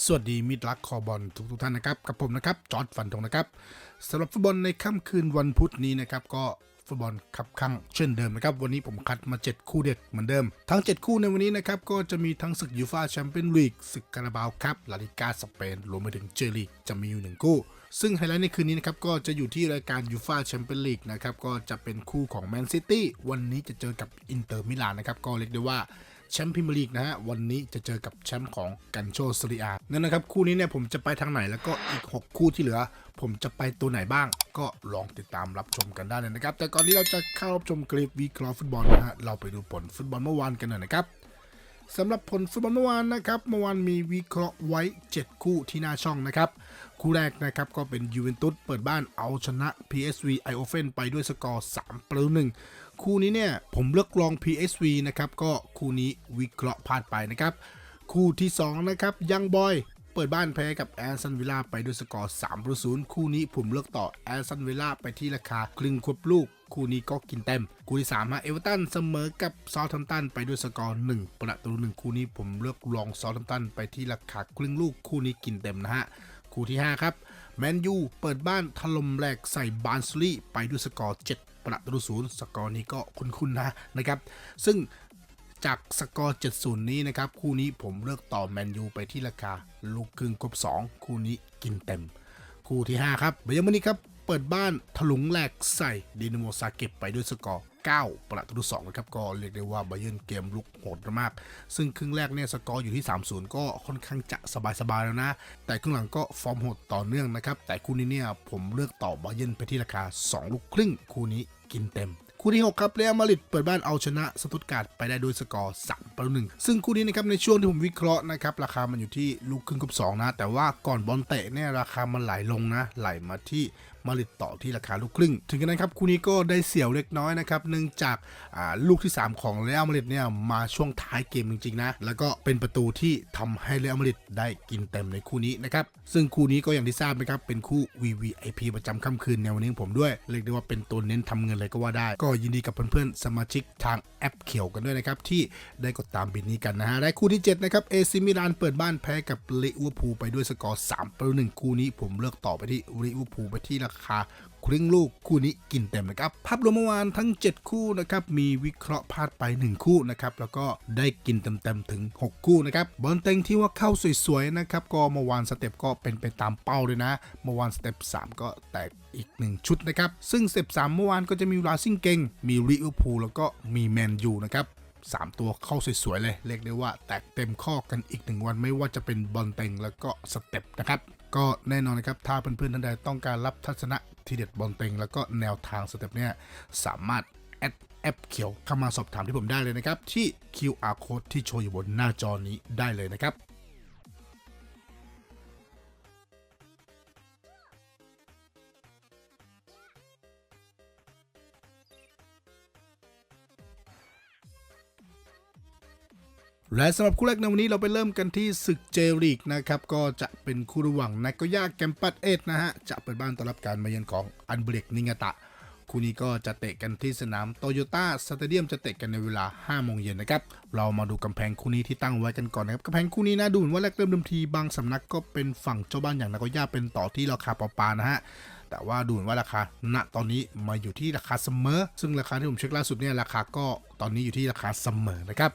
สวัสดีมิตรรักคอบอลทุกทุกท่านนะครับ กับผมนะครับจอร์ดฟันธงนะครับสำหรับฟุตบอลในค่ำคืนวันพุธนี้นะครับก็ฟุตบอลขับข้างเช่นเดิมนะครับ วันนี้ผมคัดมา 7 คู่เด็ดเหมือนเดิม ทั้ง 7 คู่ในวันนี้นะครับ ก็จะมีทั้งศึกยูฟาแชมเปี้ยนลีกศึกคาราบาวครับลาลิกาสเปนรวมไปถึงเจลีกจะมีอยู่หนึ่งคู่ ซึ่งไฮไลท์ในคืนนี้นะครับ ก็จะอยู่ที่รายการยูฟาแชมเปี้ยนลีกนะครับ ก็จะเป็นคู่ของแมนซิตี้วันนี้จะเจอกับอินเตอร์มิลานนะครับก็เรียกได้ว่า แชมป์พรีเมียร์ลีกนะฮะวันนี้จะเจอกับแชมป์ของกันโชซรีอานั่นนะครับคู่นี้เนี่ยผมจะไปทางไหนแล้วก็อีก 6 คู่ที่เหลือ ผมจะไปตัวไหนบ้าง ก็ลองติดตามรับชมกันได้เลยนะครับ แต่ก่อนที่เราจะเข้ารับชมคลิปวิเคราะห์ฟุตบอลนะฮะเราไปดูผลฟุตบอลเมื่อวานกันหน่อยนะครับสำหรับผลฟุตบอลเมื่อวานนะครับเมื่อวานมีวิเคราะห์ไว้ 7 คู่ที่หน้าช่องนะครับ คู่แรกนะครับก็เป็นยูเวนตุสเปิดบ้านเอาชนะ PSV i o f e n ไปด้วยสกอร์3ประตูหนึ่ง คู่นี้เนี่ยผมเลือกลอง PSV นะครับก็คู่นี้วิเคราะห์พลาดไปนะครับ คู่ที่ 2 นะครับยังบอยเปิดบ้านแพ้กับแอสตันวิลล่าไปด้วยสกอร์3ประตูศูนย์คู่นี้ผมเลือกต่อแอสตันวิลล่าไปที่ราคาครึ่งควบลูก คู่นี้ก็กินเต็ม คู่ที่3ฮะเอเวอร์ตันเสมอกับซอลทัมตันไปด้วยสกอร์1ประตูหนึ่งคู่นี้ผมเลือกลองซอลทัมตันไปที่ราคาครึ่งลูก คู่นี้กินเต็มนะฮะ คู่ที่ 5 ครับแมนยูเปิดบ้านถล่มแหลกใส่บาร์นสลีไปด้วยสกอร์7 ประตูศูนย์สกอร์นี้ก็คุ้นๆนะนะครับ ซึ่งจากสกอร์70 นี้นะครับ คู่นี้ผมเลือกต่อแมนยูไปที่ราคาลูกครึ่งครบ2 คู่นี้กินเต็ม คู่ที่ 5 ครับเบยร์มันนี่ครับ เปิดบ้านถลุงแหลกใส่ดินโมซาเก็บไปด้วยสกอร์ 9 ประตู2นะครับก็เรียกได้ว่าไบเยนเกมลุกโหดมาก ซึ่งครึ่งแรกเนี่ยสกอร์อยู่ที่ 3-0 ก็ค่อนข้างจะสบายๆแล้วนะ แต่ครึ่งหลังก็ฟอร์มโหดต่อเนื่องนะครับ แต่คู่นี้เนี่ยผมเลือกต่อไบเยนไปที่ราคา 2 ลูกครึ่ง คู่นี้กินเต็มคู่ที่ 6 ครับเรอัลมาดริดเปิดบ้านเอาชนะสตุตการ์ดไปได้ด้วยสกอร์3ประตูหนึ่งซึ่งคู่นี้นะครับในช่วงที่ผมวิเคราะห์นะครับราคามันอยู่ที่ลูกครึ่งกับ2นะ แต่ว่าก่อนบอลเตะเนี่ยราคามันไหลลงนะ ไหลมาที่ มาดริดต่อที่ราคาลูกครึ่ง ถึงกันนั้นครับคู่นี้ก็ได้เสียวเล็กน้อยนะครับเนื่องจากลูกที่ 3 ของเรอัลมาดริดเนี่ยมาช่วงท้ายเกมจริงๆนะแล้วก็เป็นประตูที่ทำให้เรอัลมาดริดได้กินเต็มในคู่นี้นะครับซึ่งคู่นี้ก็อย่างที่ทราบนะครับเป็นคู่ VVIP ประจำค่ำคืนในวันนี้ผมด้วยเรียกได้ว่าเป็นตัวเน้นทำเงินเลยก็ว่าได้ ก็ยินดีกับเพื่อนๆสมาชิกทางแอปเขียวกันด้วยนะครับที่ได้กดตามบินนี้กันนะฮะและคู่ที่7นะครับเอซิมิลานเปิดบ้านแพ้กับลิเวอร์พูลไปด้วยสกอร์3ประตูหนึ่งคู่นี้ผมเลือกต่อไปที่ลิเวอร์พูลไปที่ราคาครึ่งลูกคู่นี้กินเต็มนะครับภาพรวมเมื่อวานทั้ง 7 คู่นะครับมีวิเคราะห์พลาดไป 1 คู่นะครับแล้วก็ได้กินเต็มๆถึง 6 คู่นะครับบอลเต็งที่ว่าเข้าสวยๆนะครับก็เมื่อวานสเต็ปก็เป็นไปตามเป้าเลยนะเมื่อวานสเต็ป3ก็แตกอีก 1 ชุดนะครับซึ่งสเต็ป3เมื่อวานก็จะมีลาซิงเกงมีลิเวอร์พูลแล้วก็มีแมนยูนะครับ3 ตัวเข้าสวยๆเลย เรียกได้ว่าแตกเต็มข้อกันอีกหนึ่งวันไม่ว่าจะเป็นบอลเต็งแล้วก็สเต็ปนะครับ ก็แน่นอนนะครับ ถ้าเพื่อนๆท่านใดต้องการรับทัศนะทีเด็ดบอลเต็ง แล้วก็แนวทางสเต็ปเนี่ยสามารถแอดแอปเขียวเข้ามาสอบถามที่ผมได้เลยนะครับ ที่ QR code ที่โชว์อยู่บนหน้าจอนี้ได้เลยนะครับ และสำหรับคู่แรกในวันนี้เราไปเริ่มกันที่ศึกเจลีกนะครับ ก็จะเป็นคู่ระหว่างนากกย่าแกมปัสเอสนะฮะ จะเปิดบ้านต้อนรับการมาเยือนของอันเบรกนิงาตะ คู่นี้ก็จะเตะกันที่สนามโตโยต้าสเตเดียมจะเตะกันในเวลา 5 โมงเย็นนะครับ เรามาดูกำแพงคู่นี้ที่ตั้งไว้กันก่อนนะครับกำแพงคู่นี้นะดูเหมือนว่าแรกเริ่มเดิมทีบางสำนักก็เป็นฝั่งเจ้าบ้านอย่างนากกย่าเป็นต่อที่ราคาปอปานะฮะ แต่ว่าดูเหมือนว่าราคาณตอนนี้มาอยู่ที่ราคาเสมอ ซึ่งราคาที่ผมเช็คล่าสุดเนี่ยราคาก็ตอนนี้อยู่ที่ราคาเสมอนะครับ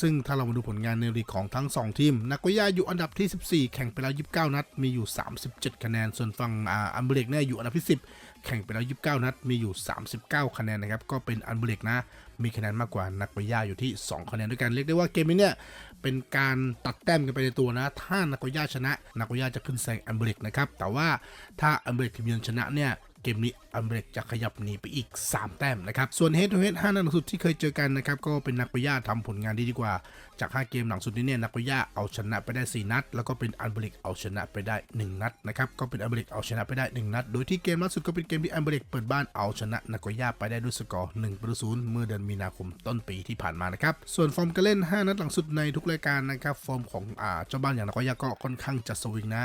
ซึ่งถ้าเรามาดูผลงานในลีกของทั้ง 2 ทีมนากย่าอยู่อันดับที่ 14 แข่งไปแล้ว 29 นัด มีอยู่ 37 คะแนน ส่วนฝั่งอ่าอัมเบรกเนี่ยอยู่อันดับที่ 10 แข่งไปแล้ว 29 นัด มีอยู่ 39 คะแนนนะครับ ก็เป็นอันเบรกนะ มีคะแนนมากกว่านาโกย่าอยู่ที่ 2 คะแนนด้วยกัน เรียกได้ว่าเกมนี้เนี่ย เป็นการตัดแต้มกันไปในตัวนะ ถ้านาโกย่าชนะนาโกย่าจะขึ้นแซงอัมเบรกนะครับ แต่ว่าถ้าอัมเบรกทีมเยือนชนะเนี่ย เกมนี้อัมเบรกจะขยับหนีไปอีก 3 แต้มนะครับ ส่วนเฮดทูเฮด5นัดหลังสุดที่เคยเจอกันนะครับ ก็เป็นนักปย่าทำผลงานดีดีกว่า จาก 5 เกมหลังสุดนี้เนี่ยนักปย่าเอาชนะไปได้ 4 นัด แล้วก็เป็นอัมเบรกเอาชนะไปได้ 1 นัดนะครับ ก็เป็นอัมเบรกเอาชนะไปได้ 1 นัด โดยที่เกมล่าสุดก็เป็นเกมที่อัมเบรกเปิดบ้านเอาชนะนักย่าไปได้ด้วยสกอร์1ประตูศูนย์เมื่อเดือนมีนาคมต้นปีที่ผ่านมานะครับ ส่วนฟอร์มการเล่น 5 นัดหลังสุดในทุกรายการนะครับ ฟอร์มของอ่าเจ้าบ้านอย่างนักย่าก็ค่อนข้างจะสวิงนะ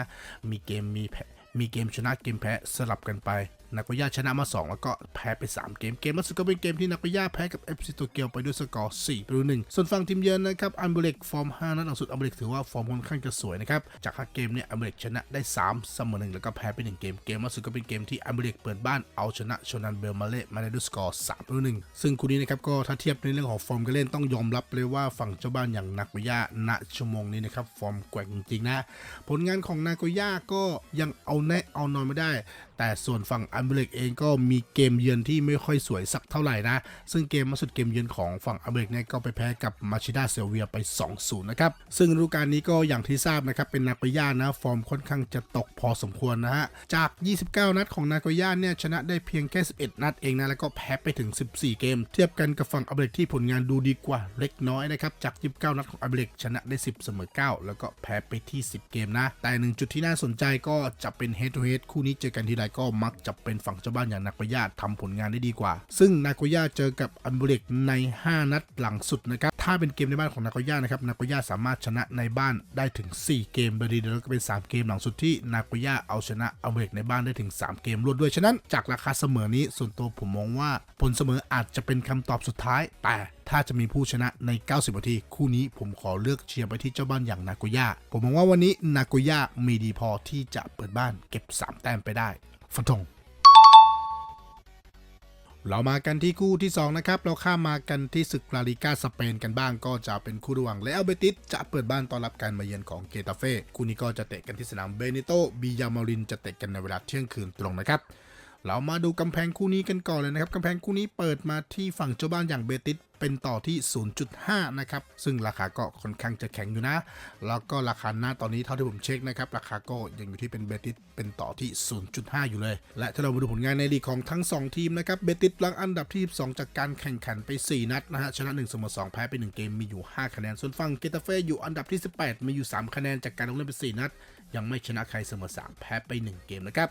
มีเกมมีแพ้มีเกมชนะเกมแพ้สลับกันไปนาโกย่าชนะมา 2 แล้วก็แพ้ไป 3 เกม เกมล่าสุดก็เป็นเกมที่นาโกย่าแพ้กับ FC โตเกียวไปด้วยสกอร์4ประตู1ส่วนฝั่งทีมเยือนนะครับอัมเบเล็กฟอร์ม 5 นัดหลังสุดอัมเบเล็กถือว่าฟอร์มค่อนข้างจะสวยนะครับ จาก 5 เกมเนี่ยอัมเบเล็กชนะได้ 3 เสมอ1แล้วก็แพ้ไป 1 เกม เกมล่าสุดก็เป็นเกมที่อัมเบเล็กเปิดบ้านเอาชนะชนันเบลมาเล่มาได้ด้วยสกอร์3ประตู1ซึ่งคู่นี้นะครับก็ถ้าเทียบในเรื่องของฟอร์มการเล่นต้องยอมรับเลยว่าฝั่งเจ้าบ้านอย่างนากย่าณชั่วโมงนี้นะครับฟอร์มแกว่งจริงๆนะผลงานของนากย่าก็ยังเอาแน่เอานอนไม่ได้แต่ส่วนฝั่งอัมเบเล็กเองก็มีเกมเยือนที่ไม่ค่อยสวยสักเท่าไหร่นะ ซึ่งเกมล่าสุดเกมเยือนของฝั่งอัมเบเล็กเนี่ยก็ไปแพ้กับมาชิดาเซลเวียไป 2-0 นะครับ ซึ่งฤดูกาลนี้ก็อย่างที่ทราบนะครับ เป็นนาโกย่านะ ฟอร์มค่อนข้างจะตกพอสมควรนะฮะ จาก 29 นัดของนาโกย่าเนี่ยชนะได้เพียงแค่ 11 นัดเองนะ แล้วก็แพ้ไปถึง 14 เกม เทียบกันกับฝั่งอัมเบเล็กที่ผลงานดูดีกว่าเล็กน้อยนะครับ จาก 29 นัดของอัมเบเล็กชนะได้ 10 เสมอ 9 แล้วก็แพ้ไปที่ 10 เกมนะ แต่หนึ่งจุดที่น่าสนใจก็จะเป็น head to head คู่นี้เจอกันทีไรก็มักจะเป็นฝั่งเจ้าบ้านอย่างนาโกย่าทำผลงานได้ดีกว่า ซึ่งนาโกย่าเจอกับอัมเบเล็กใน 5 นัดหลังสุดนะครับถ้าเป็นเกมในบ้านของนาโกย่านะครับนาโกย่าสามารถชนะในบ้านได้ถึง 4 เกมบดีแล้วก็เป็น 3 เกมหลังสุดที่นาโกย่าเอาชนะอัมเบเล็กในบ้านได้ถึง 3 เกมรวดด้วยฉะนั้นจากราคาเสมอนี้ส่วนตัวผมมองว่าผลเสมออาจจะเป็นคำตอบสุดท้ายแต่ ถ้าจะมีผู้ชนะใน 90 นาที คู่นี้ผมขอเลือกเชียร์ไปที่เจ้าบ้านอย่างนาโกย่า ผมมองว่าวันนี้นาโกย่ามีดีพอที่จะเปิดบ้านเก็บ 3 แต้มไปได้ฟันธงเรามากันที่คู่ที่ 2 นะครับ เราข้ามมากันที่ศึกลาลิกาสเปนกันบ้างก็จะเป็นคู่ระหว่างเลอัลเบติสจะเปิดบ้านต้อนรับการมาเยือนของเกตาเฟ่คู่นี้ก็จะเตะกันที่สนามเบเนโตบิยามารินจะเตะกันในเวลาเที่ยงคืนตรงนะครับเรามาดูกำแพงคู่นี้กันก่อนเลยนะครับกำแพงคู่นี้เปิดมาที่ฝั่งเจ้าบ้านอย่างเบติส เป็นต่อที่ 0.5 นะครับ ซึ่งราคาก็ค่อนข้างจะแข็งอยู่นะ แล้วก็ราคาหน้าตอนนี้เท่าที่ผมเช็คนะครับ ราคาก็ยังอยู่ที่เป็นเบติสเป็นต่อที่ 0.5 อยู่เลย และถ้าเรามาดูผลงานในลีกของทั้ง 2 ทีมนะครับ เบติสลังอันดับที่ 2 จากการแข่งขันไป 4 นัดนะฮะ ชนะ1เสมอ2แพ้ไป 1 เกม มีอยู่ 5 คะแนน ส่วนฝั่งเกตาเฟ่อยู่อันดับที่ 18 มีอยู่ 3 คะแนนจากการลงเล่นไป 4 นัด ยังไม่ชนะใครเสมอ3แพ้ไป 1 เกมนะครับ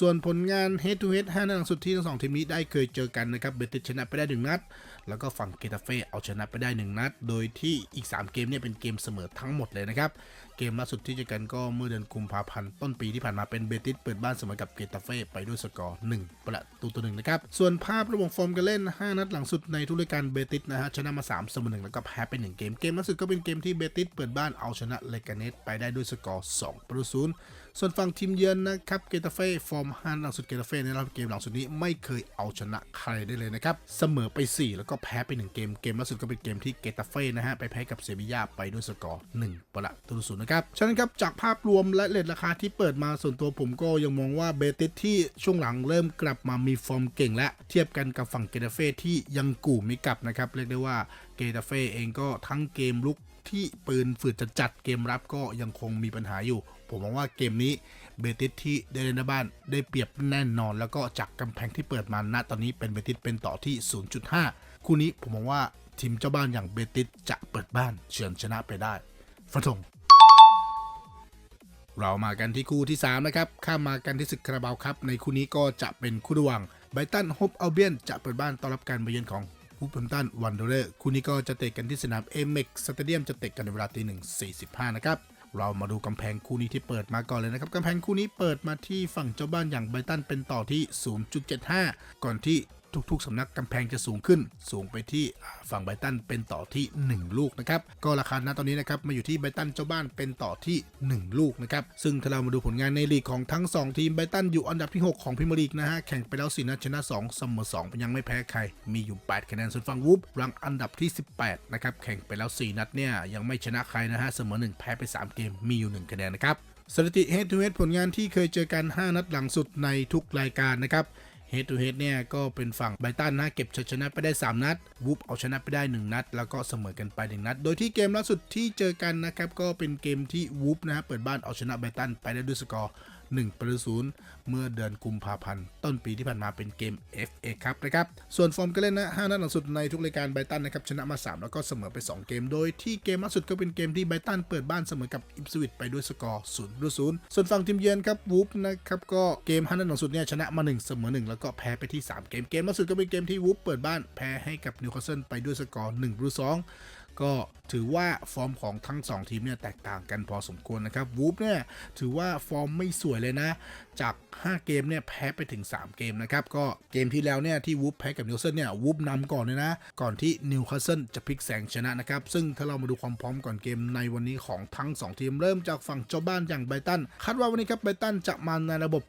ส่วนผลงาน head to head 5นัดหลังสุดที่ทั้งสองทีมนี้ได้เคยเจอกันนะครับเบติสชนะไปได้ 1 นัด แล้วก็ฝั่งเกตาเฟ่เอาชนะไปได้ 1 นัด โดยที่อีก 3 เกมเนี่ยเป็นเกมเสมอทั้งหมดเลยนะครับ เกมล่าสุดที่เจอกันก็เมื่อเดือนกุมภาพันธ์ต้นปีที่ผ่านมาเป็นเบติสเปิดบ้านเสมอกับเกตาเฟ่ไปด้วยสกอร์ 1 ประตูต่อหนึ่งนะครับ ส่วนภาพระหว่างฟอร์มการเล่น 5 นัดหลังสุดในทุกรายการเบติสนะฮะชนะมา3เสมอ1แล้วก็แพ้ไป1เกมเกมล่าสุดก็เป็นเกมที่เบติสเปิดบ้านเอาชนะเลกาเนสไปได้ด้วยสกอร์2ประตูศูนย์ ส่วนฝั่งทีมเยือนนะครับเกตาเฟ่ฟอร์ม5หลังสุดเกตาเฟ่ในรอบเกมหลังสุดนี้ไม่เคยเอาชนะใครได้เลยนะครับ เสมอไป 4 แล้วก็แพ้ไป 1 เกม เกมล่าสุดก็เป็นเกมที่เกตาเฟ่นะฮะ ไปแพ้กับเซบียาไปด้วยสกอร์ 1 ประตูศูนย์นะครับ ฉะนั้นครับ จากภาพรวมและเลทราคาที่เปิดมาส่วนตัวผมก็ยังมองว่าเบติสที่ช่วงหลังเริ่มกลับมามีฟอร์มเก่งและเทียบกันกับฝั่งเกตาเฟ่ที่ยังกู่ไม่กลับนะครับเรียกได้ว่าเกตาเฟ่เองก็ทั้งเกมลุกที่ปืนฝืดจัดจัดเกมรับก็ยังคงมีปัญหาอยู่ ผมมองว่าเกมนี้เบติสที่ได้เล่นในบ้านได้เปรียบแน่นอน แล้วก็จากกำแพงที่เปิดมาณตอนนี้เป็นเบติสเป็นต่อที่ 0.5 คู่นี้ผมมองว่าทีมเจ้าบ้านอย่างเบติสจะเปิดบ้านเฉือนชนะไปได้ฟันธงเรามากันที่คู่ที่ 3 นะครับ ข้ามมากันที่ศึกคาราบาวครับ ในคู่นี้ก็จะเป็นคู่ระหว่างไบตันโฮปอัลเบียนจะเปิดบ้านต้อนรับการมาเยือนของวูฟแฮมตันวันเดอร์คู่นี้ก็จะเตะกันที่สนามเอเม็กสเตเดียมจะเตะกันในเวลาตีหนึ่งสี่สิบห้านะครับ เรามาดูกำแพงคู่นี้ที่เปิดมาก่อนเลยนะครับกำแพงคู่นี้เปิดมาที่ฝั่งเจ้าบ้านอย่างไบตันเป็นต่อที่ 0.75 ก่อนที่ ทุกๆสำนักกำแพงจะสูงขึ้น สูงไปที่ฝั่งไบตันเป็นต่อที่ 1 ลูกนะครับก็ราคาณตอนนี้นะครับมาอยู่ที่ไบตันเจ้าบ้านเป็นต่อที่ 1 ลูกนะครับซึ่งถ้าเรามาดูผลงานในลีกของทั้ง 2 ทีมไบตันอยู่อันดับที่ 6 ของพรีเมียร์ลีกนะฮะแข่งไปแล้ว4นัดชนะ2เสมอ2ยังไม่แพ้ใคร มีอยู่ 8 คะแนนส่วนฝั่งวูฟรังอันดับที่ 18นะครับแข่งไปแล้ว 4 นัดเนี่ยยังไม่ชนะใครนะฮะเสมอ1แพ้ไป 3 เกมมีอยู่ 1 คะแนนนะครับสถิติ head to head ผลงานที่เคยเจอกัน 5 นัดหลังสุดในทุกรายการนะครับ Head to Head เนี่ยก็เป็นฝั่งไบตันนะเก็บชัยชนะไปได้ 3 นัด วูฟเอาชนะไปได้ 1 นัด แล้วก็เสมอกันไป 1 นัด โดยที่เกมล่าสุดที่เจอกันนะครับ ก็เป็นเกมที่วูฟนะฮะเปิดบ้านเอาชนะไบตันไปได้ด้วยสกอร์ 1ประตูศูนย์เมื่อเดือนกุมภาพันธ์ต้นปีที่ผ่านมาเป็นเกม FA ครับนะครับ ส่วนฟอร์มการเล่นนะ5นัดหลังสุดในทุกรายการไบตันนะครับชนะมา 3 แล้วก็เสมอไป 2 เกม โดยที่เกมล่าสุดก็เป็นเกมที่ไบตันเปิดบ้านเสมอกับอิปสวิตไปด้วยสกอร์0ประตูศูนย์ส่วนฝั่งทีมเยือนครับวูฟนะครับก็เกม5นัดหลังสุดเนี่ยชนะมา 1 เสมอ 1 แล้วก็แพ้ไปที่ 3 เกมเกมล่าสุดก็เป็นเกมที่วูฟเปิดบ้านแพ้ให้กับนิวคาสเซิลไปด้วยสกอร์1ประตู2 ก็ถือว่าฟอร์มของทั้ง 2 ทีมเนี่ยแตกต่างกันพอสมควรนะครับวูฟเนี่ยถือว่าฟอร์มไม่สวยเลยนะ จาก 5 เกมเนี่ยแพ้ไปถึง 3 เกมนะครับก็เกมที่แล้วเนี่ยที่วูฟแพ้กับนิวคาสเซิลเนี่ยวูฟนำก่อนเลยนะ ก่อนที่นิวคาสเซิลจะพลิกแซงชนะนะครับ ซึ่งถ้าเรามาดูความพร้อมก่อนเกมในวันนี้ของทั้ง 2 ทีมเริ่มจากฝั่งเจ้าบ้านอย่างไบรตันคาดว่าวันนี้ครับไบรตันจะมาในระบบ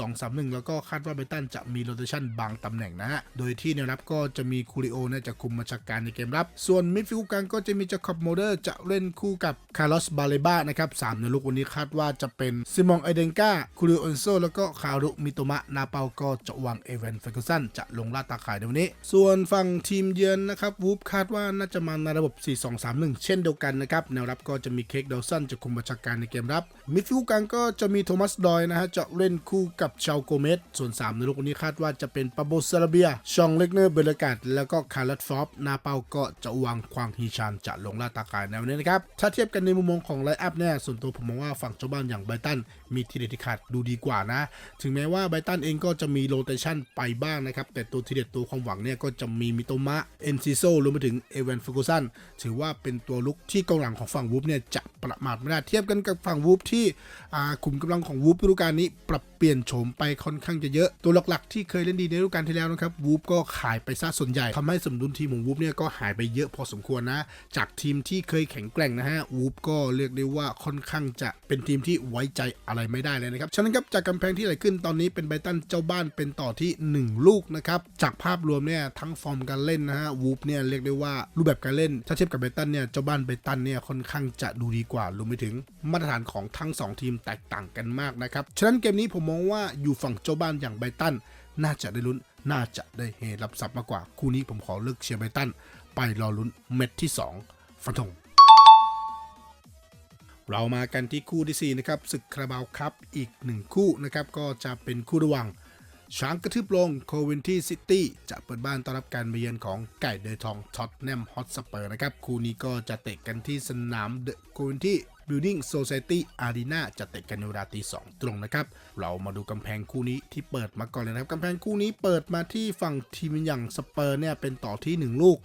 4-2-3-1 แล้วก็คาดว่าไบรตันจะมีโรเตชันบางตำแหน่งนะฮะโดยที่แนวรับก็จะมีคูริโอเนี่ยจะคุมมาจากการในเกมรับ ส่วนมิดฟิลด์กลางก็จะมีจาคอบโมเดอร์จะเล่นคู่กับคาร์ลอสบาเลบานะครับสามในลูกวันนี้คาดว่าจะเป็นซิมองไอเดนกาคูริโอเอนโซแล้วก็คารุมิโตมะนาเปาก็จะวางเอเวนเฟอร์กูสันจะลงลาดตาข่ายในวันนี้ ส่วนฝั่งทีมเยือนนะครับวูฟคาดว่าน่าจะมาในระบบ 4-2-3-1 เช่นเดียวกันนะครับแนวรับก็จะมีเค้กดาวสันจะคุมบัญชาการในเกมรับมิดฟิลด์กลางก็จะมีโทมัสดอยนะฮะจะเล่นคู่กับชาวโกเมสส่วน 3 ในลูกวันนี้คาดว่าจะเป็นปาโบซาราเบียชองเล็กเนอร์เบลกาดแล้วก็คาร์ลอตฟอปนาเปาก็จะวางควางฮีชานจะลงล่าตาข่ายในวันนี้นะครับ ถ้าเทียบกันในมุมมองของไลน์อัพเนี่ยส่วนตัวผมมองว่าฝั่งเจ้าบ้านอย่างไบตันมีทีเด็ดที่ขาดดูดีกว่านะ ถึงแม้ว่าไบตันเองก็จะมีโรเตชันไปบ้างนะครับ แต่ตัวทีเด็ดตัวความหวังเนี่ยก็จะมีมิโตมะเอนซิโซรวมไปถึงเอเวนฟูกุสันถือว่าเป็นตัวลุกที่กองหลังของฝั่งวูฟเนี่ยจะประมาทไม่ได้เทียบกันกับฝั่งวูฟที่อาขุมกำลังของวูฟฤดูกาลนี้ปรับเปลี่ยนโฉมไปค่อนข้างจะเยอะตัวหลักๆ ที่เคยเล่นดีในฤดูกาลที่แล้วนะครับวูฟก็ขายไปซะส่วนใหญ่ทำให้สมดุลทีมของวูฟเนี่ยก็หายไปเยอะพอสมควรนะจากทีมที่เคยแข็งแกร่งนะฮะวูฟก็เรียกได้ว่าค่อนข้างจะเป็นทีมที่ไว้ใจอะไรไม่ได้เลยนะครับฉะนั้นครับจากกำแพงที่ไหลขึ้นตอนนี้เป็นไบตันเจ้าบ้านเป็นต่อที่ 1 ลูกนะครับจากภาพรวมเนี่ยทั้งฟอร์มการเล่นนะฮะวูฟเนี่ยเรียกได้ว่ารูปแบบการเล่น ถ้าเทียบกับไบตันเนี่ยเจ้าบ้านไบตันเนี่ยค่อนข้างจะดูดีกว่ารวมไปถึงมาตรฐานของทั้งสองทีมแตกต่างกันมากนะครับฉะนั้นเกมนี้ผมมองว่าอยู่ฝั่งเจ้าบ้านอย่างไบตันน่าจะได้ลุ้นน่าจะได้เฮรับทรัพย์มากกว่า คู่นี้ผมขอเลือกเชียร์ไบตัน ไปรอลุ้นเม็ดที่สองฟันธงเรามากันที่คู่ที่ 4 นะครับศึกคาราบาวครับอีกหนึ่งคู่นะครับก็จะเป็นคู่ระหว่างช้างกระทืบลงโควินที่ซิตี้จะเปิดบ้านต้อนรับการมาเยือนของไก่เดยทองท็อตแนมฮอตสเปอร์นะครับ คู่นี้ก็จะเตะกันที่สนามเดอะโควินที่ Building Society Arena จะเตะกันในเวลาตีสองตรงนะครับ เรามาดูกำแพงคู่นี้ที่เปิดมาก่อนเลยนะครับกำแพงคู่นี้เปิดมาที่ฝั่งทีมอย่างสเปอร์เนี่ยเป็นต่อที่ 1 ลูก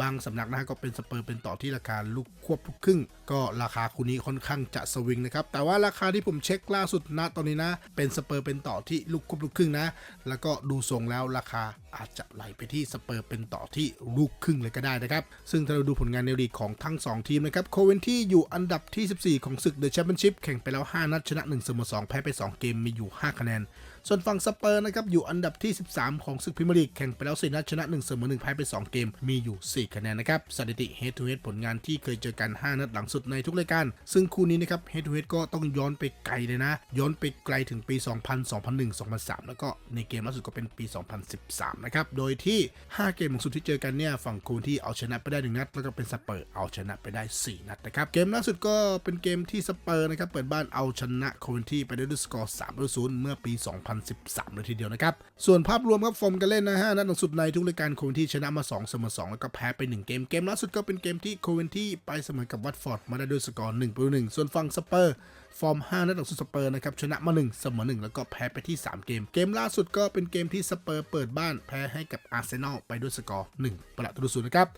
บางสำนักนะฮะก็เป็นสเปอร์เป็นต่อที่ราคาลูกควบลูกครึ่ง ก็ราคาคู่นี้ค่อนข้างจะสวิงนะครับ แต่ว่าราคาที่ผมเช็คล่าสุดนะตอนนี้นะ เป็นสเปอร์เป็นต่อที่ลูกควบลูกครึ่งนะ แล้วก็ดูทรงแล้วราคาอาจจะไหลไปที่สเปอร์เป็นต่อที่ลูกครึ่งเลยก็ได้นะครับ ซึ่งถ้าเราดูผลงานในลีกของทั้ง 2 ทีมนะครับ โคเวนที่อยู่อันดับที่ 14 ของศึกเดอะแชมเปี้ยนชิพแข่งไปแล้ว 5 นัดชนะ 1 เสมอ 2 แพ้ไป 2 เกมมีอยู่ 5 คะแนน ส่วนฝั่งสเปอร์นะครับอยู่อันดับที่ 13 ของศึกพรีเมียร์ลีกแข่งไปแล้ว4นัดชนะ1เสมอ1แพ้ไป 2 เกมมีอยู่ 4 คะแนนนะครับสถิติ head to head ผลงานที่เคยเจอกัน 5 นัดหลังสุดในทุกรายการ ซึ่งคู่นี้นะครับ head to head ก็ต้องย้อนไปไกลเลยนะ ย้อนไปไกลถึงปี 2000 2001 2003 แล้วก็ในเกมล่าสุดก็เป็นปี 2013 นะครับ โดยที่ 5 เกมหลังสุดที่เจอกันเนี่ยฝั่งคูนที่เอาชนะไปได้ 1 นัด แล้วก็เป็นสเปอร์เอาชนะไปได้ 4 นัดนะครับ เกมล่าสุดก็เป็นเกมที่สเปอร์นะครับเปิดบ้านเอาชนะโคเวนที่ไปได้ด้วยสกอร์3 0เมื่อปี2013 เลยทีเดียวนะครับ ส่วนภาพรวมครับฟอร์มการเล่นนะฮะนัดหลังสุดในทุกรายการโคเวนที่ชนะมา2เสมอ2แล้วก็แพ้ไป 1 เกม เกมล่าสุดก็เป็นเกมที่โคเวนที่ไปเสมอกับวัตฟอร์ดมาได้ด้วยสกอร์1ประตู1ส่วนฝั่งสเปอร์ฟอร์ม 5 นัดหลังสุดสเปอร์นะครับชนะมา 1 เสมอ 1 แล้วก็แพ้ไปที่ 3 เกม เกมล่าสุดก็เป็นเกมที่สเปอร์เปิดบ้านแพ้ให้กับอาร์เซนอลไปด้วยสกอร์1ประตูศูนย์นะครับ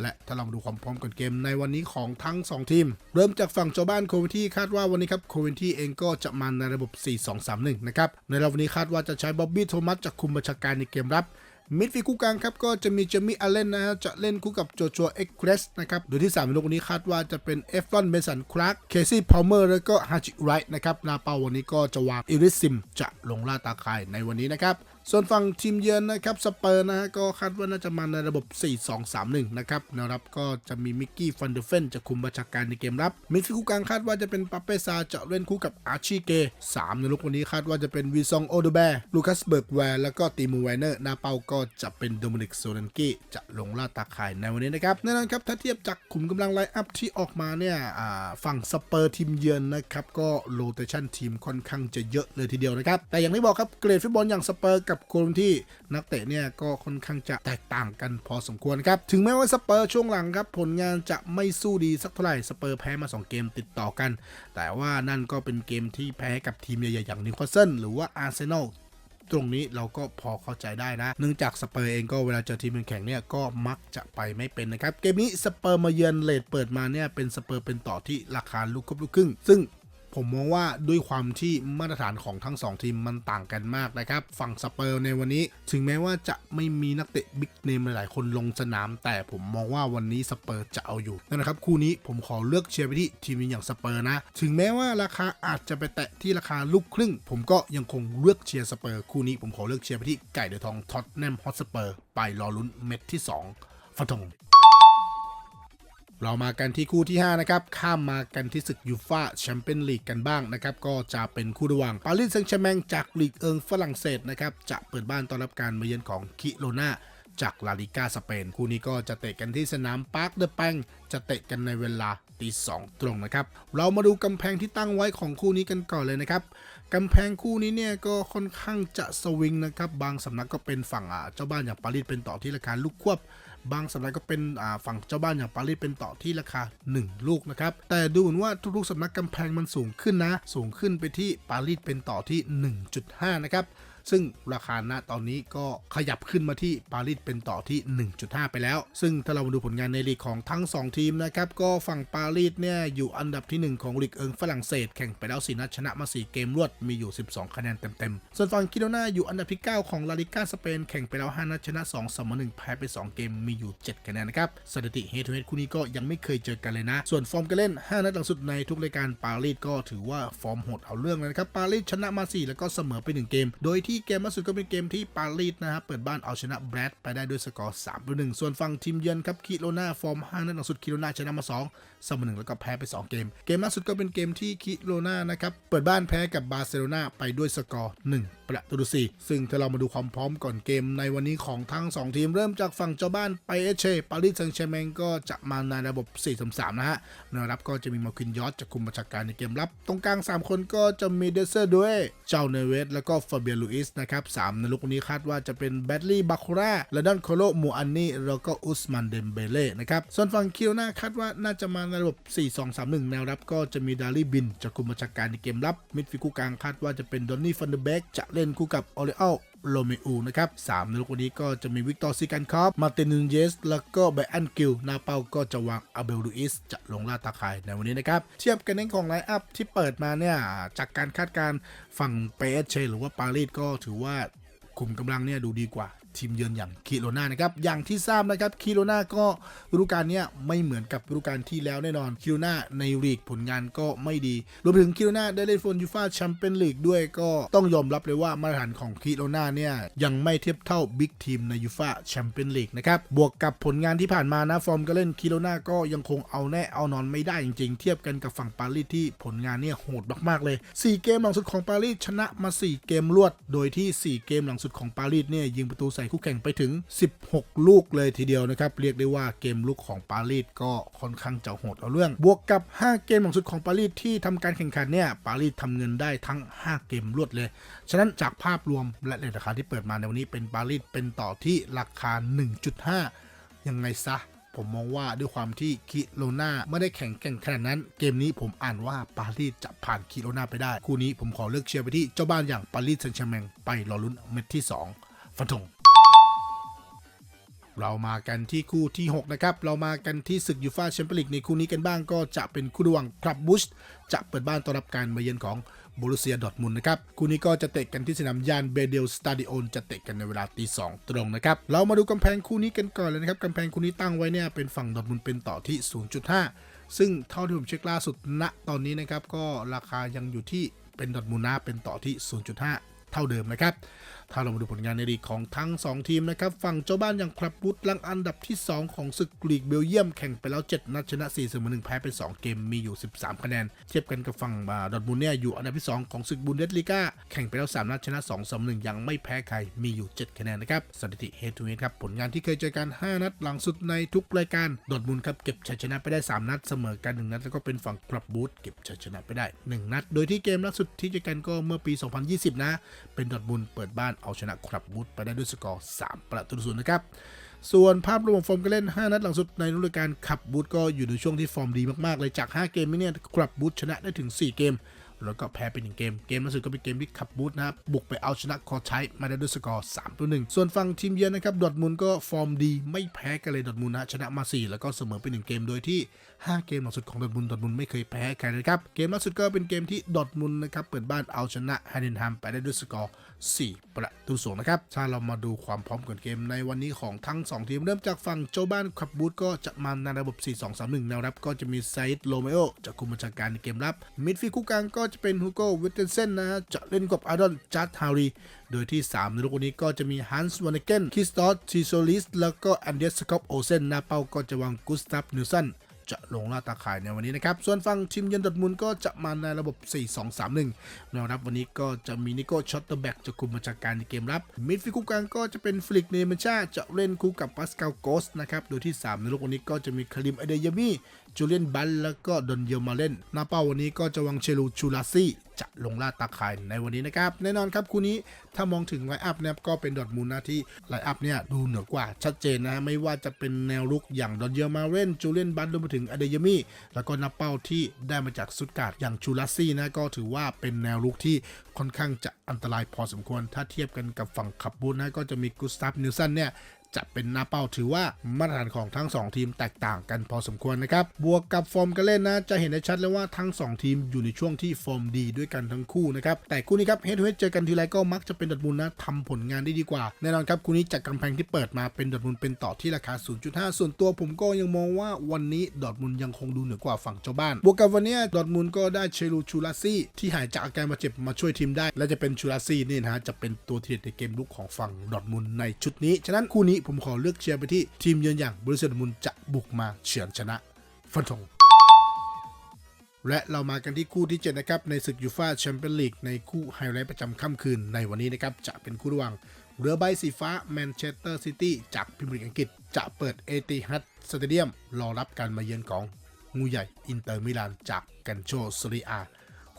และถ้าเราดูความพร้อมกันเกมในวันนี้ของทั้ง 2 ทีม เริ่มจากฝั่งเจ้าบ้านโคเวนที่คาดว่าวันนี้ครับโคเวนที่เองก็จะมาในระบบ 4-2-3-1 นะครับ ในรอบวันนี้คาดว่าจะใช้บ๊อบบี้โทมัสจากคุมบัญชาการในเกมรับมิดฟิลด์คู่กลางครับก็จะมีเจมี่อลเลนนะฮะจะเล่นคู่กับโจชัวเอ็กเกรสนะครับโดยที่3ในโลกนี้คาดว่าจะเป็นเอฟรอนเบสันคลาร์กเคซี่พาวเมอร์แล้วก็ฮาจิไรท์นะครับนาเปาวันนี้ก็จะวางอิริสซิมจะลงล่าตาข่ายในวันนี้นะครับส่วนฝั่งทีมเยือนนะครับสเปอร์นะฮะก็คาดว่าน่าจะมาในระบบ 4-2-3-1 นะครับแนวรับก็จะมีมิกกี้ฟันเดอร์เฟนจะคุมบัญชาการในเกมรับมิดฟิลด์คู่กลางคาดว่าจะเป็นปาเปซาจะเล่นคู่กับอาร์ชีเกสามในลูกวันนี้คาดว่าจะเป็นวีซองโอเดแบร์ลูคัสเบิร์กแวร์แล้วก็ตีมูไวเนอร์นาเปาก็จะเป็นโดมินิกโซลันกี้จะลงล่าตาข่ายในวันนี้นะครับแน่นอนครับถ้าเทียบจากขุมกำลังไลน์อัพที่ออกมาเนี่ยฝั่งสเปอร์ทีมเยือนนะครับก็โรเตชันทีมค่อนข้างจะเยอะเลยทีเดียวนะครับแต่อย่างที่บอกครับเกรดฟุตบอลอย่างสเปอร์กับโคนที่นักเตะเนี่ยก็ค่อนข้างจะแตกต่างกันพอสมควรครับ ถึงแม้ว่าสเปอร์ช่วงหลังครับผลงานจะไม่สู้ดีสักเท่าไหร่สเปอร์แพ้มา 2 เกมติดต่อกัน แต่ว่านั่นก็เป็นเกมที่แพ้กับทีมใหญ่ๆอย่างนิวคาสเซิลหรือว่าอาร์เซนอลตรงนี้เราก็พอเข้าใจได้นะ เนื่องจากสเปอร์เองก็เวลาเจอทีมแข่งเนี่ยก็มักจะไปไม่เป็นนะครับ เกมนี้สเปอร์มาเยือนเลดเปิดมาเนี่ยเป็นสเปอร์เป็นต่อที่ราคาลูกครบลูกครึ่ง ซึ่ง ผมมองว่าด้วยความที่มาตรฐานของทั้ง 2 ทีมมันต่างกันมากนะครับ ฝั่งสเปอร์ในวันนี้ ถึงแม้ว่าจะไม่มีนักเตะบิ๊กเนมหลายๆ คนลงสนาม แต่ผมมองว่าวันนี้สเปอร์จะเอาอยู่นั่นนะครับ คู่นี้ผมขอเลือกเชียร์ไปที่ทีมนี้อย่างสเปอร์นะ ถึงแม้ว่าราคาอาจจะไปแตะที่ราคาลูกครึ่ง ผมก็ยังคงเลือกเชียร์สเปอร์คู่นี้ผมขอเลือกเชียร์ไปที่ไก่เดือทองท็อตแนมฮอตสเปอร์ไปรอลุ้นเม็ดที่สองฟันธง เรามากันที่คู่ที่ 5 นะครับ ข้ามมากันที่ศึกยูฟาแชมเปี้ยนลีกกันบ้างนะครับ ก็จะเป็นคู่ระหว่างปารีสแซงต์แชร์แมงจากลีกเอิงฝรั่งเศสนะครับ จะเปิดบ้านต้อนรับการมาเยือนของคิโรนาจากลาลิกาสเปน คู่นี้ก็จะเตะกันที่สนามปาร์คเดอแปงจะเตะกันในเวลาตีสองตรงนะครับ เรามาดูกำแพงที่ตั้งไว้ของคู่นี้กันก่อนเลยนะครับกำแพงคู่นี้เนี่ยก็ค่อนข้างจะสวิงนะครับ บางสำนักก็เป็นฝั่งอ่าเจ้าบ้านอย่างปารีสเป็นต่อที่ราคาลูกควบ บางสำนักก็เป็นฝั่งเจ้าบ้านอย่างปารีสเป็นต่อที่ราคา 1 ลูกนะครับแต่ดูเหมือนว่าทุกๆสำนักกำแพงมันสูงขึ้นนะ สูงขึ้นไปที่ปารีสเป็นต่อที่ 1.5 นะครับ ซึ่งราคาณตอนนี้ก็ขยับขึ้นมาที่ปารีสเป็นต่อที่ 1.5 ไปแล้ว ซึ่งถ้าเรามาดูผลงานในลีกของทั้ง 2 ทีมนะครับ ก็ฝั่งปารีสเนี่ยอยู่อันดับที่ 1 ของลีกเอิงฝรั่งเศส แข่งไปแล้ว4นัดชนะมา 4 เกมรวดมีอยู่ 12 คะแนนเต็มๆ ส่วนฝั่งคิโรนาอยู่อันดับที่ 9 ของลาลิก้าสเปนแข่งไปแล้ว5นัดชนะ2เสมอ1แพ้ไป 2 เกมมีอยู่ 7 คะแนนนะครับสถิติเฮดทูเฮดคู่นี้ก็ยังไม่เคยเจอกันเลยนะ ส่วนฟอร์มการเล่น 5 นัดหลังสุดในทุกรายการปารีสก็ถือว่าฟอร์มโหดเอาเรื่องเลยนะครับปารีสชนะมา 4 แล้วก็เสมอไป 1 เกม โดยที่เกมล่าสุดก็เป็นเกมที่ปารีสนะครับเปิดบ้านเอาชนะแบรดไปได้ด้วยสกอร์3ต่อ1ส่วนฝั่งทีมเยือนครับคิโรนาฟอร์ม5นัดหลังสุดคิโรนาชนะมา 2 เสมอ1แล้วก็แพ้ไป 2 เกม เกมล่าสุดก็เป็นเกมที่คิโรนานะครับเปิดบ้านแพ้กับบาร์เซโลนาไปด้วยสกอร์ 1 ประตูสี่ซึ่งถ้าเรามาดูความพร้อมก่อนเกมในวันนี้ของทั้ง 2 ทีมเริ่มจากฝั่งเจ้าบ้านไปเอเชปารีสแซงต์แชร์แมงก็จะมาในระบบ 4-3-3 นะฮะแนวรับก็จะมีมาคินยอสจะคุมประชาการในเกมรับ ตรงกลาง 3 คนก็จะมีเดเซอร์ด้วยเจ้าเนเวสแล้วก็ฟาเบียลูอิสนะครับสามในลูกนี้คาดว่าจะเป็นแบดลี่บาคูราและดอนโคโลมูอันนี่แล้วก็อุสมันเดมเบเล่นะครับส่วนฝั่งคิโรนาคาดว่าน่าจะมาในระบบ 4-2-3-1 แนวรับก็จะมีดารีบินจะคุมประชาการในเกมรับ มิดฟิลด์คู่กลางคาดว่าจะเป็นดอนนี่ฟันเดอร์เบกจะเล่นคู่กับออริเอลโรเมอูนะครับสามในลูกวันนี้ก็จะมีวิกตอร์ซิกันคอฟมาร์ตินนูนเยส แล้วก็ไบอันกิลนาเป้าก็จะวางอาเบลลูอิส จะลงล่าตาข่ายในวันนี้นะครับ เทียบกันในของไลน์อัพที่เปิดมาเนี่ย จากการคาดการฝั่งเปเชหรือว่าปารีสก็ถือว่าคุมกำลังเนี่ยดูดีกว่า ทีมเยือนอย่างคิโรนานะครับอย่างที่ทราบนะครับคิโรนาก็ฤดูกาลนี้ไม่เหมือนกับฤดูกาลที่แล้วแน่นอนคิโรนาในลีกผลงานก็ไม่ดีรวมถึงคิโรนาได้เล่นฟุตยูฟ่าแชมเปี้ยนลีกด้วยก็ต้องยอมรับเลยว่ามาตรฐานของคิโรนาเนี่ยยังไม่เทียบเท่าบิ๊กทีมในยูฟ่าแชมเปี้ยนลีกนะครับบวกกับผลงานที่ผ่านมานะฟอร์มการเล่นคิโรนาก็ยังคงเอาแน่เอานอนไม่ได้จริง ๆ เทียบกันกับฝั่งปารีสที่ผลงานเนี่ยโหดมากๆเลย 4 เกมหลังสุดของปารีสชนะมา 4 เกมรวด โดยที่ 4 เกมหลังสุดของปารีสเนี่ยยิงประตูใส่คู่แข่งไปถึง 16 ลูกเลยทีเดียวนะครับ เรียกได้ว่าเกมลุกของปารีสก็ค่อนข้างจะโหดเอาเรื่อง บวกกับ 5 เกมหลังสุดของปารีสที่ทำการแข่งขันเนี่ยปารีสทำเงินได้ทั้ง 5 เกมรวดเลย ฉะนั้นจากภาพรวมและเลทราคาที่เปิดมาในวันนี้เป็นปารีสเป็นต่อที่ราคา 1.5 ยังไงซะผมมองว่าด้วยความที่คิโรนาไม่ได้แข่งแกร่งขนาดนั้น เกมนี้ผมอ่านว่าปารีสจะผ่านคิโรนาไปได้ คู่นี้ผมขอเลือกเชียร์ไปที่เจ้าบ้านอย่างปารีสแซงต์แชร์แมงไปรอลุ้นเม็ดที่ 2 ฟันธง เรามากันที่คู่ที่ 6 นะครับ เรามากันที่ศึกยูฟาแชมเปี้ยนลีกในคู่นี้กันบ้างก็จะเป็นคู่ระหว่างคลับบุชจะเปิดบ้านต้อนรับการมาเยือนของบรูเซียดอทมุนนะครับ คู่นี้ก็จะเตะกันที่สนามยานเบเดลสตาดิโอนจะเตะกันในเวลาตีสองตรงนะครับ เรามาดูกำแพงคู่นี้กันก่อนเลยนะครับกำแพงคู่นี้ตั้งไว้เนี่ยเป็นฝั่งดอทมุนเป็นต่อที่ 0.5 ซึ่งเท่าที่ผมเช็คล่าสุดณตอนนี้นะครับก็ราคายังอยู่ที่เป็นดอทมุนนะเป็นต่อที่ 0.5 เท่าเดิมนะครับ ถ้าเรามาดูผลงานในลีกของทั้ง 2 ทีมนะครับฝั่งเจ้าบ้านอย่างคลับบูธลังอันดับที่ 2 ของศึกลีกเบลเยียมแข่งไปแล้ว 7 นัดชนะ4เสมอ1แพ้ไป 2 เกมมีอยู่ 13 คะแนน เทียบกันกับฝั่งดอทมุนเนี่ยอยู่อันดับที่ 2 ของศึกบุนเดสลีกาแข่งไปแล้ว 3 นัดชนะ2เสมอ1ยังไม่แพ้ใครมีอยู่ 7 คะแนนนะครับสถิติเฮดทูเฮดครับผลงานที่เคยเจอกัน 5 นัดหลังสุดในทุกรายการดอทมุนครับเก็บชัยชนะไปได้ 3 นัดเสมอกัน 1 นัดแล้วก็เป็นฝั่งคลับบูธเก็บชัยชนะไปได้ 1 นัด โดยที่เกมล่าสุดที่เจอกันก็เมื่อปี 2020 นะ เป็นดอทมุนเปิดบ้านเอาชนะคลับบูธไปได้ด้วยสกอร์ 3 ประตูศูนย์นะครับ ส่วนภาพรวมฟอร์มการเล่น 5 นัดหลังสุดในฤดูกาลขับบูธก็อยู่ในช่วงที่ฟอร์มดีมากๆ เลยจาก 5 เกมนี้เนี่ยคลับบูธชนะได้ถึง 4 เกม แล้วก็แพ้ไปหนึ่งเกม เกมล่าสุดก็เป็นเกมที่ขับบูธนะครับบุกไปเอาชนะคอใช้มาได้ด้วยสกอร์3ต่อ1ส่วนฝั่งทีมเยือนนะครับดอทมุนก็ฟอร์มดีไม่แพ้กันเลยดอทมุนนะชนะมา 4 แล้วก็เสมอไปหนึ่งเกมโดยที่ 5 เกมหลังสุดของดอทมุนดอทมุนไม่เคยแพ้ใครเลยครับ เกมล่าสุดก็เป็นเกมที่ดอทมุนนะครับเปิดบ้านเอาชนะไฮเดนฮัมไปได้ด้วยสกอร์ 4 ประตูสูงนะครับ ถ้าเรามาดูความพร้อมก่อนเกมในวันนี้ของทั้ง 2 ทีม เริ่มจากฝั่งโจบ้านขับบูธก็จะมาในระบบ 4-2-3-1 แนวรับก็จะมีไซด์โรเมโอจะคุมบัญชาการในเกมรับ มิดฟิลด์คู่กลางก็จะเป็นฮูโก้วิตเทนเซนนะฮะจะเล่นกับอาดอนจัดฮารีโดยที่ 3 ในลูกนนี้ก็จะมีฮันส์วานเกนคิสตอสทีโซลิสแล้วก็อันเดสสกอปโอเซนหน้าเป้าก็จะวางกุสตัฟนิวสัน จะลงล่าตาข่ายในวันนี้นะครับ ส่วนฝั่งทีมเยือนดอทมุนก็จะมาในระบบ 4-2-3-1 นะครับวันนี้ก็จะมีนิโก้ช็อตเตอร์แบ็กจะคุมบัญชาการในเกมรับ มิดฟิลด์คู่กลางก็จะเป็นฟลิกเนมันชาจะเล่นคู่กับปาสคาลโกสนะครับโดยที่ 3 ในลูกวันนี้ก็จะมีคาริมอเดยามีจูเลียนบัลแล้วก็ดอนเยลมาเล่นหน้าเป้าวันนี้ก็จะวางเชลูชูลาซี่ จะลงล่าตาข่ายในวันนี้นะครับ แน่นอนครับคู่นี้ถ้ามองถึงไลอัพนะครับก็เป็นดอทมุนด์นะที่ไลอัพเนี่ยดูเหนือกว่าชัดเจนนะฮะไม่ว่าจะเป็นแนวรุกอย่างดอนเยลมาเล่นจูเลียนบัลรวมไปถึงอเดยมี่ แล้วก็นับเป้าที่ได้มาจากสุดการ์ดอย่างชูลัสซี่นะก็ถือว่าเป็นแนวลุกที่ค่อนข้างจะอันตรายพอสมควร ถ้าเทียบกันกับฝั่งขับบูธนะก็จะมีกุสตัฟนิวสันเนี่ย จะเป็นหน้าเป้าถือว่ามาตรฐานของทั้ง 2 ทีมแตกต่างกันพอสมควรนะครับ บวกกับฟอร์มการเล่นนะ จะเห็นได้ชัดเลยว่าทั้ง 2 ทีมอยู่ในช่วงที่ฟอร์มดีด้วยกันทั้งคู่นะครับ แต่คู่นี้ครับเฮดทูเฮดเจอกันทีไรก็มักจะเป็นดอทมุนด์นะทำผลงานได้ดีกว่า แน่นอนครับคู่นี้จากกำแพงที่เปิดมาเป็นดอทมุนด์เป็นต่อที่ราคา 0.5 ส่วนตัวผมก็ยังมองว่าวันนี้ดอทมุนด์ยังคงดูเหนือกว่าฝั่งเจ้าบ้าน บวกกับวันนี้ดอทมุนด์ก็ได้เชลูชูลาซี่ที่หายจากอาการบาดเจ็บมาช่วยทีมได้ และจะเป็นชูลาซี่นี่นะฮะจะเป็นตัวทีเด็ดในเกมลุกของฝั่งดอทมุนด์ในชุดนี้ฉะนั้นคู่นี้ผมขอเลือกเชียร์ไปที่ทีมเยือนอย่างบริษัทดอร์ทมุนจะบุกมาเฉือนชนะ ฟันธงและเรามากันที่คู่ที่ 7 นะครับ ในศึกยูฟ่าแชมเปี้ยนลีกในคู่ไฮไลท์ประจำค่ำคืนในวันนี้นะครับ จะเป็นคู่ระหว่างเรือใบสีฟ้าแมนเชสเตอร์ซิตี้จากพรีเมียร์ลีกอังกฤษ จะเปิดเอติฮัดสเตเดียม รอรับการมาเยือนของงูใหญ่อินเตอร์มิลานจากกันโชซรีอา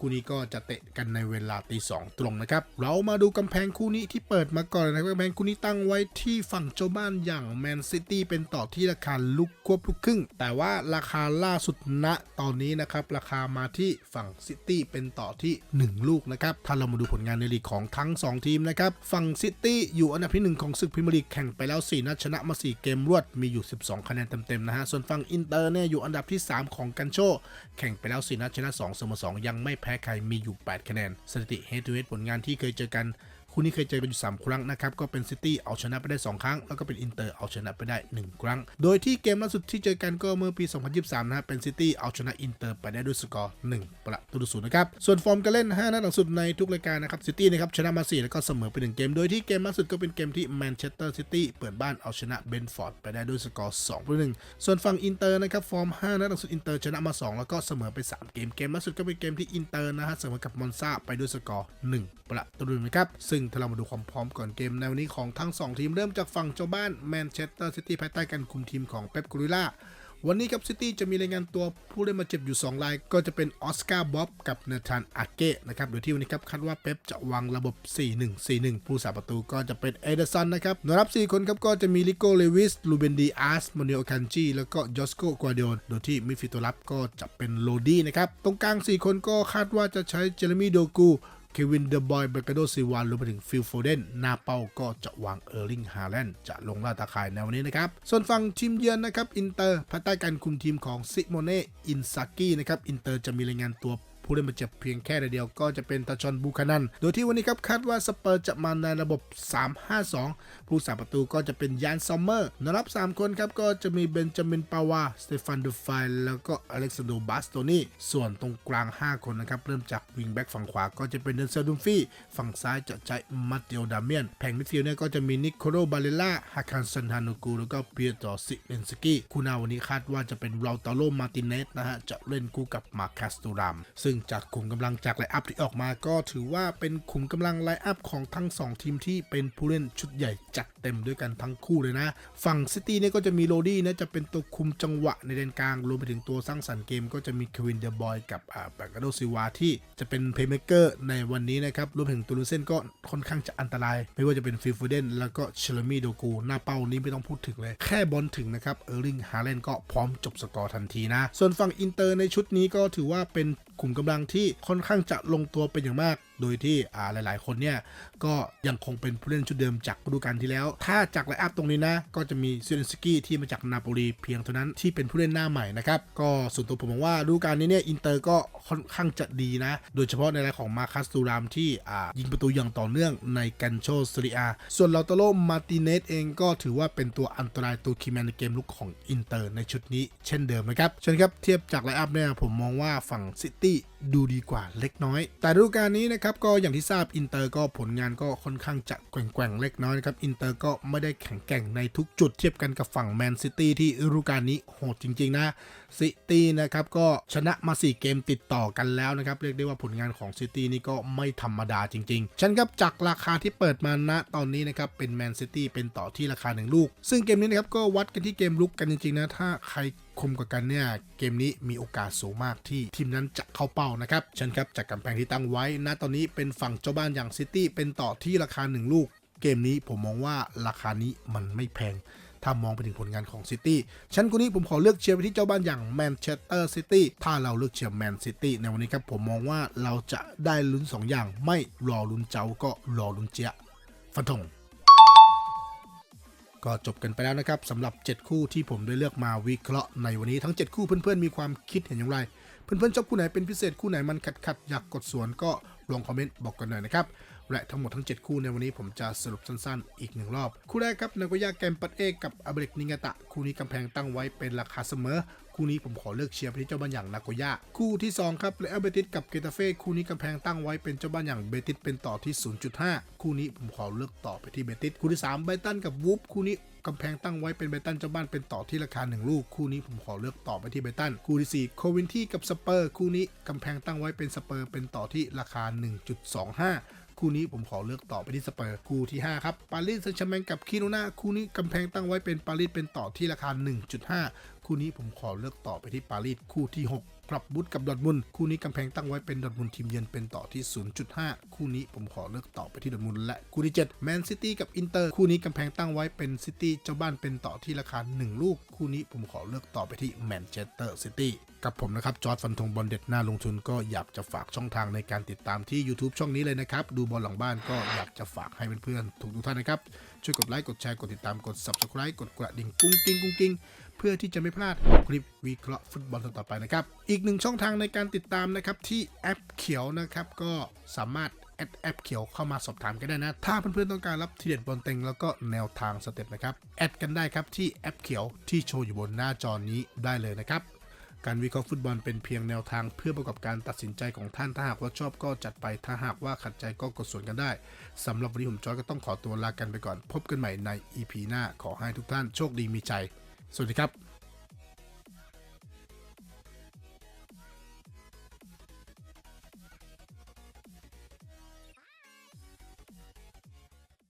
คู่นี้ก็จะเตะกันในเวลาตีสองตรงนะครับ เรามาดูกำแพงคู่นี้ที่เปิดมาก่อนนะครับกำแพงคู่นี้ตั้งไว้ที่ฝั่งเจ้าบ้านอย่างแมนซิตี้เป็นต่อที่ราคาลุกควบลูกครึ่ง แต่ว่าราคาล่าสุดณตอนนี้นะครับ ราคามาที่ฝั่งซิตี้เป็นต่อที่ 1 ลูกนะครับ ถ้าเรามาดูผลงานในลีกของทั้ง 2 ทีมนะครับ ฝั่งซิตี้อยู่อันดับที่ 1 ของศึกพรีเมียร์ลีกแข่งไปแล้ว 4 นัดชนะมา 4 เกมรวดมีอยู่ 12 คะแนนเต็มๆนะฮะส่วนฝั่งอินเตอร์เนี่ยอยู่อันดับที่ 3 ของกันโชแข่งไปแล้ว 4 นัดชนะ 2 เสมอ 2 ยังไม่แพ้ใครมีอยู่ 8 คะแนน สถิติ head to head ผลงานที่เคยเจอกัน คู่นี้เคยเจอกันอยู่ 3 ครั้งนะครับ ก็เป็นซิตี้เอาชนะไปได้ 2 ครั้ง แล้วก็เป็นอินเตอร์เอาชนะไปได้ 1 ครั้ง โดยที่เกมล่าสุดที่เจอกันก็เมื่อปี 2023 นะเป็นซิตี้เอาชนะอินเตอร์ไปได้ด้วยสกอร์ 1 ประตูต่อศูนย์นะครับ ส่วนฟอร์มการเล่น 5 นัดหลังสุดในทุกรายการนะครับซิตี้นะครับชนะมา4แล้วก็เสมอไป1เกม โดยที่เกมล่าสุดก็เป็นเกมที่แมนเชสเตอร์ซิตี้เปิดบ้านเอาชนะเบนฟอร์ดไปได้ด้วยสกอร์2ประตู1ส่วนฝั่งอินเตอร์นะครับฟอร์ม 5 นัดหลังสุดอินเตอร์ชนะมา 2 แล้วก็เสมอไป 3 เกมเกมล่าสุดก็เป็นเกมที่อินเตอร์นะฮะเสมอกับมอนซาไปด้วยสกอร์1ประตูหนึ่งนะครับซึ่งถ้าเรามาดูความพร้อมก่อนเกมในวันนี้ของทั้ง 2 ทีมเริ่มจากฝั่งเจ้าบ้านแมนเชสเตอร์ซิตี้ภายใต้การคุมทีมของเป๊ปกูริล่าวันนี้ครับซิตี้จะมีรายงานตัวผู้เล่นมาเจ็บอยู่ 2 ราย ก็จะเป็นออสการ์บ๊อบกับเนธานอาเก้นะครับโดยที่วันนี้ครับคาดว่าเป๊ปจะวางระบบ 4-1-4-1 ผู้สาประตูก็จะเป็นเอเดอร์สันนะครับนรับ 4 คนครับก็จะมีลิโกเลวิสลูเบนดีอาร์สมาเนลคันจีแล้วก็จอสโกกัวเดียนโดยที่มิดฟิลด์ตัวรับก็จะเป็นโลดี้นะครับตรงกลาง 4 คนก็คาดว่าจะใช้เจเรมีโดกู เควินเดอะบอยเบเกโดซิวานรวมไปถึงฟิลโฟเดนหน้าเป้าก็จะวางเออร์ลิงฮาแลนด์จะลงล่าตาข่ายในวันนี้นะครับ ส่วนฝั่งทีมเยือนนะครับอินเตอร์ภายใต้การคุมทีมของซิโมเน่อินซากินะครับอินเตอร์จะมีรายงานตัว ผู้เล่นบาดเจ็บเพียงแค่เดียวก็จะเป็นตาชอนบูคานัน โดยที่วันนี้ครับคาดว่าสเปอร์จะมาในระบบ 3-5-2 ผู้สาประตูก็จะเป็นยานซอมเมอร์นรับ 3 คนครับก็จะมีเบนจามินปาวา สเตฟานดูไฟแล้วก็อเล็กซานโดบาสโตนีส่วนตรงกลาง 5 คนนะครับ เริ่มจากวิงแบ็กฝั่งขวาก็จะเป็นเดนเซลดุมฟี่ ฝั่งซ้ายจะใช้มาเต e โอดาเมียน แผงมิดฟิลด์เนี่ยก็จะมีนิโคโลบาเลล่าฮาคันซันฮานูกูแล้วก็เปียโตซิเลนสกี้คู่นาวันนี้คาดว่าจะเป็นเราตาโลมาติเนสนะฮะจะเล่นคู่กับมาคัสตูรามซึ่งจากขุมกำลังจากไลอัพที่ออกมา ก็ถือว่าเป็นขุมกำลังไลอัพของทั้ง 2 ทีมที่เป็นผู้เล่นชุดใหญ่จัดเต็มด้วยกันทั้งคู่เลยนะ ฝั่งซิตี้เนี่ยก็จะมีโรดี้นะจะเป็นตัวคุมจังหวะในแดนกลาง รวมไปถึงตัวสร้างสรรค์เกมก็จะมีควินเดอบอยกับอ่าแบกาโดซิวาที่จะเป็นเพย์เมเกอร์ในวันนี้นะครับ รวมถึงตูลูเซนก็ค่อนข้างจะอันตราย ไม่ว่าจะเป็นฟิลฟูเดนแล้วก็เชลมีโดกูหน้าเป้านี้ไม่ต้องพูดถึงเลย แค่บอลถึงนะครับเออร์ลิงฮาเลนก็พร้อมจบสกอร์ทันทีนะ ส่วนฝั่งอินเตอร์ในชุดนี้ก็ถือว่าเป็น ขุมกำลังที่ค่อนข้างจะลงตัวเป็นอย่างมาก โดยที่อ่าหลาย ๆ คนเนี่ยก็ยังคงเป็นผู้เล่นชุดเดิมจากฤดูกาลที่แล้ว ถ้าจากไลอัพตรงนี้นะก็จะมีซิเลนสกี้ที่มาจากนาโปลีเพียงเท่านั้นที่เป็นผู้เล่นหน้าใหม่นะครับก็ส่วนตัวผมมองว่าฤดูกาลนี้เนี่ยอินเตอร์ก็ค่อนข้างจะดีนะ โดยเฉพาะในรายของมาคัสตูรามที่อ่ายิงประตูอย่างต่อเนื่องในกันโชซเรียส่วนลาตโลมาติเนสเองก็ถือว่าเป็นตัวอันตรายตัวคีย์แมนในเกมลุกของอินเตอร์ในชุดนี้เช่นเดิมนะครับเช่นครับเทียบจากไลอัพเนี่ยผมมองว่าฝั่งซิตี้ ดูดีกว่าเล็กน้อย แต่ฤดูกาลนี้นะครับก็อย่างที่ทราบอินเตอร์ก็ผลงานก็ค่อนข้างจะแกว่งๆเล็กน้อยนะครับอินเตอร์ก็ไม่ได้แข็งแกร่งในทุกจุดเทียบกันกับฝั่งแมนซิตี้ที่ฤดูกาลนี้โหดจริง ๆ นะซิตี้นะครับก็ชนะมา 4 เกมติดต่อกันแล้วนะครับเรียกได้ว่าผลงานของซิตี้นี่ก็ไม่ธรรมดาจริงๆฉันครับจากราคาที่เปิดมาณตอนนี้นะครับเป็นแมนซิตี้เป็นต่อที่ราคาหนึ่งลูก ซึ่งเกมนี้นะครับก็วัดกันที่เกมลุกกันจริงๆนะถ้าใคร คมกว่ากันเนี่ยเกมนี้มีโอกาสสูงมากที่ทีมนั้นจะเข้าเป้านะครับเช่นครับจากกำแพงที่ตั้งไว้ณตอนนี้เป็นฝั่งเจ้าบ้านอย่างซิตี้เป็นต่อที่ราคา 1 ลูก เกมนี้ผมมองว่าราคานี้มันไม่แพงถ้ามองไปถึงผลงานของซิตี้ชั้นคนนี้ผมขอเลือกเชียร์ไปที่เจ้าบ้านอย่างแมนเชสเตอร์ซิตี้ ถ้าเราเลือกเชียร์แมนซิตี้ในวันนี้ครับผมมองว่าเราจะได้ลุ้น 2 อย่าง ไม่รอลุ้นเจ้าก็รอลุ้นเจียฟันธง ก็จบกันไปแล้วนะครับสำหรับ 7 คู่ที่ผมได้เลือกมาวิเคราะห์ในวันนี้ทั้ง 7 คู่เพื่อนๆมีความคิดเห็นอย่างไร เพื่อนๆชอบคู่ไหนเป็นพิเศษคู่ไหนมันขัดขัดอยากกดสวนก็ลองคอมเมนต์บอกกันหน่อยนะครับ และทั้งหมดทั้ง 7 คู่ในวันนี้ผมจะสรุปสั้นๆ อีกหนึ่งรอบ คู่แรกครับนากอยาแกมปัดเอกกับอาเบริกนิงาตะ คู่นี้กำแพงตั้งไว้เป็นราคาเสมอ คู่นี้ผมขอเลือกเชียร์ไปที่เจ้าบ้านอย่างนาโกย่าคู่ที่ 2 ครับเรอัลเบติสกับเกตาเฟ่คู่นี้กำแพงตั้งไว้เป็นเจ้าบ้านอย่างเบติสเป็นต่อที่ 0.5 คู่นี้ผมขอเลือกต่อไปที่เบติสคู่ที่3ไบตันกับวูฟคู่นี้กำแพงตั้งไว้เป็นไบตันเจ้าบ้านเป็นต่อที่ราคา 1 ลูก คู่นี้ผมขอเลือกต่อไปที่ไบตันคู่ที่ 4 โควินที่กับสเปอร์ คู่นี้กำแพงตั้งไว้เป็นสเปอร์เป็นต่อที่ราคา 1.25 คู่นี้ผมขอเลือกต่อไปที่สเปอร์คู่ที่ 5 ครับ ปารีสแซงต์แชร์แมงกับคิโนนาคู่นี้กำแพงตั้งไว้เป็นปารีสเป็นต่อที่ราคา 1.5 คู่นี้ผมขอเลือกต่อไปที่ปารีสคู่ที่ 6กลับบุตกับดอทมุนคู่นี้กำแพงตั้งไว้เป็นดอทมุนทีมเยือนเป็นต่อที่ 0.5 คู่นี้ผมขอเลือกต่อไปที่ดอทมุนและคู่ที่7แมนซิตี้กับอินเตอร์คู่นี้กำแพงตั้งไว้เป็นซิตี้เจ้าบ้านเป็นต่อที่ราคา 1 ลูก คู่นี้ผมขอเลือกต่อไปที่แมนเชสเตอร์ซิตี้กับผมนะครับจอร์ดฟันธงบอลเด็ดหน้าลงทุนก็อยากจะฝากช่องทางในการติดตามที่ YouTube ช่องนี้เลยนะครับ ดูบอลหลังบ้านก็อยากจะฝากให้เพื่อนๆทุกท่านนะครับช่วยกดไลค์กดแชร์กดติดตามกด Subscribe กดกระดิ่งกุ้งกิ้งกุ้งกิ้ง พื่อที่จะไม่พลาดคลิปวิเคราะห์ฟุตบอลต่อไปนะครับ อีกหนึ่งช่องทางในการติดตามนะครับที่แอปเขียวนะครับก็สามารถแอดแอปเขียวเข้ามาสอบถามกันได้นะ ถ้าเพื่อนๆต้องการรับทีเด็ดบอลเต็งแล้วก็แนวทางสเต็ปนะครับ แอดกันได้ครับที่แอปเขียวที่โชว์อยู่บนหน้าจอนี้ได้เลยนะครับการวิเคราะห์ฟุตบอลเป็นเพียงแนวทางเพื่อประกอบการตัดสินใจของท่าน ถ้าหากว่าชอบก็จัดไป ถ้าหากว่าขัดใจก็กดส่วนกันได้ สำหรับวันนี้ผมจอยก็ต้องขอตัวลากันไปก่อน พบกันใหม่ใน EP หน้า ขอให้ทุกท่านโชคดีมีใจ สวัสดีครับ